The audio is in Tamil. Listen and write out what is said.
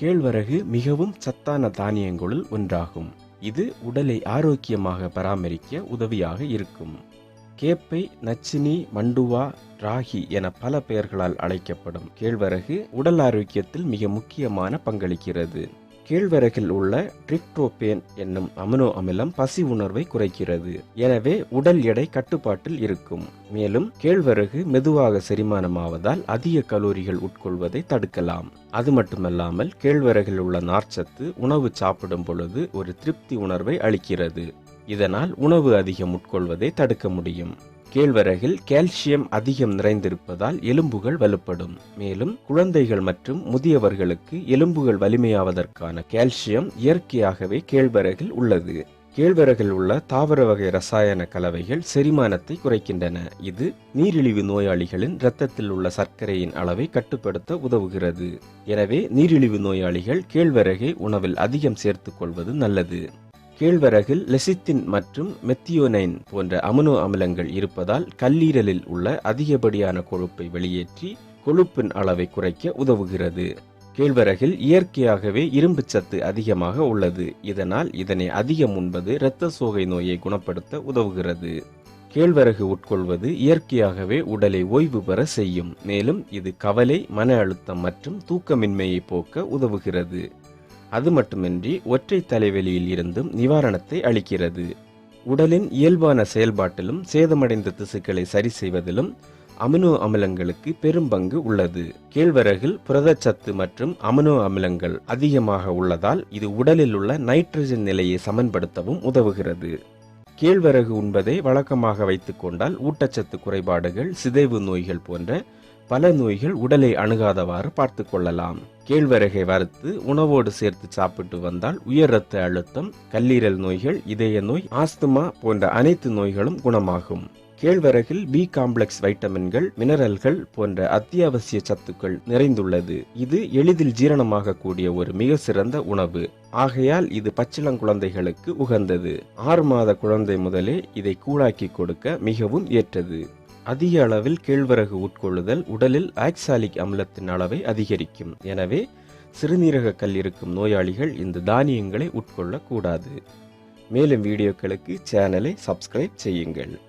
கேழ்வரகு மிகவும் சத்தான தானியங்களுள் ஒன்றாகும். இது உடலை ஆரோக்கியமாக பராமரிக்க உதவியாக இருக்கும். கேப்பை நச்சினி மண்டுவா ராகி என பல பெயர்களால் அழைக்கப்படும் கேழ்வரகு உடல் ஆரோக்கியத்தில் மிக முக்கியமான பங்களிக்கிறது. கேழ்வரகில் உள்ள ட்ரிப்டோபேன் என்னும் அமினோ அமிலம் பசி உணர்வை குறைக்கிறது. எனவே உடல் எடை கட்டுப்பாட்டில் இருக்கும். மேலும் கேழ்வரகு மெதுவாக செரிமானமாவதால் அதிக கலோரிகள் உட்கொள்வதை தடுக்கலாம். அது மட்டுமல்லாமல் கேழ்வரகில் உள்ள நார்ச்சத்து உணவு சாப்பிடும் பொழுது ஒரு திருப்தி உணர்வை அளிக்கிறது. இதனால் உணவு அதிகம் உட்கொள்வதை தடுக்க முடியும். கேழ்வரகில் கால்சியம் அதிகம் நிறைந்திருப்பதால் எலும்புகள் வலுப்படும். மேலும் குழந்தைகள் மற்றும் முதியவர்களுக்கு எலும்புகள் வலிமையாவதற்கான கால்சியம் இயற்கையாகவே கேழ்வரகில் உள்ளது. கேழ்வரகில் உள்ள தாவர வகை ரசாயன கலவைகள் செரிமானத்தை குறைக்கின்றன. இது நீரிழிவு நோயாளிகளின் இரத்தத்தில் உள்ள சர்க்கரையின் அளவை கட்டுப்படுத்த உதவுகிறது. எனவே நீரிழிவு நோயாளிகள் கேழ்வரகை உணவில் அதிகம் சேர்த்துக் கொள்வது நல்லது. கேழ்வரகில் லெசித்தின் மற்றும் மெத்தியோனைன் போன்ற அமினோ அமிலங்கள் இருப்பதால் கல்லீரலில் உள்ள அதிகப்படியான கொழுப்பை வெளியேற்றி கொழுப்பின் அளவை குறைக்க உதவுகிறது. கேழ்வரகில் இயற்கையாகவே இரும்பு சத்து அதிகமாக உள்ளது. இதனால் இதனை அதிகம் உண்பது இரத்த சோகை நோயை குணப்படுத்த உதவுகிறது. கேழ்வரகு உட்கொள்வது இயற்கையாகவே உடலை ஓய்வு பெற செய்யும். மேலும் இது கவலை மன அழுத்தம் மற்றும் தூக்கமின்மையை போக்க உதவுகிறது. அது மட்டுமின்றி ஒற்றை தலைவலியில் இருந்தும் நிவாரணத்தை அளிக்கிறது. உடலின் இயல்பான செயல்பாட்டிலும் சேதமடைந்த திசுக்களை சரி செய்வதிலும் அமினோ அமிலங்களுக்கு பெரும் பங்கு உள்ளது. கேழ்வரகில் புரதச்சத்து மற்றும் அமினோ அமிலங்கள் அதிகமாக உள்ளதால் இது உடலில் உள்ள நைட்ரஜன் நிலையை சமன்படுத்தவும் உதவுகிறது. கேழ்வரகு உண்பதை வழக்கமாக வைத்துக்கொண்டால் ஊட்டச்சத்து குறைபாடுகள் சிதைவு நோய்கள் போன்ற பல நோய்கள் உடலை அணுகாதவாறு பார்த்து கொள்ளலாம். கேழ்வரகை வறுத்து உணவோடு சேர்த்து சாப்பிட்டு வந்தால் உயர் இரத்த அழுத்தம் கல்லீரல் நோய்கள் இதய நோய் ஆஸ்துமா போன்ற அனைத்து நோய்களும் குணமாகும். கேழ்வரகில் பி காம்ப்ளெக்ஸ் வைட்டமின்கள் மினரல்கள் போன்ற அத்தியாவசிய சத்துக்கள் நிறைந்துள்ளது. இது எளிதில் ஜீரணமாகக்கூடிய ஒரு மிக சிறந்த உணவு. ஆகையால் இது பச்சிளங்குழந்தைகளுக்கு உகந்தது. ஆறு மாத குழந்தை முதலே இதை கூழாக்கி கொடுக்க மிகவும் ஏற்றது. அதிக அளவில் கேழ்வரகு உட்கொள்ளுதல் உடலில் ஆக்சாலிக் அமிலத்தின் அளவை அதிகரிக்கும். எனவே சிறுநீரக கல் இருக்கும் நோயாளிகள் இந்த தானியங்களை உட்கொள்ளக்கூடாது. மேலும் வீடியோக்களுக்கு சேனலை சப்ஸ்கிரைப் செய்யுங்கள்.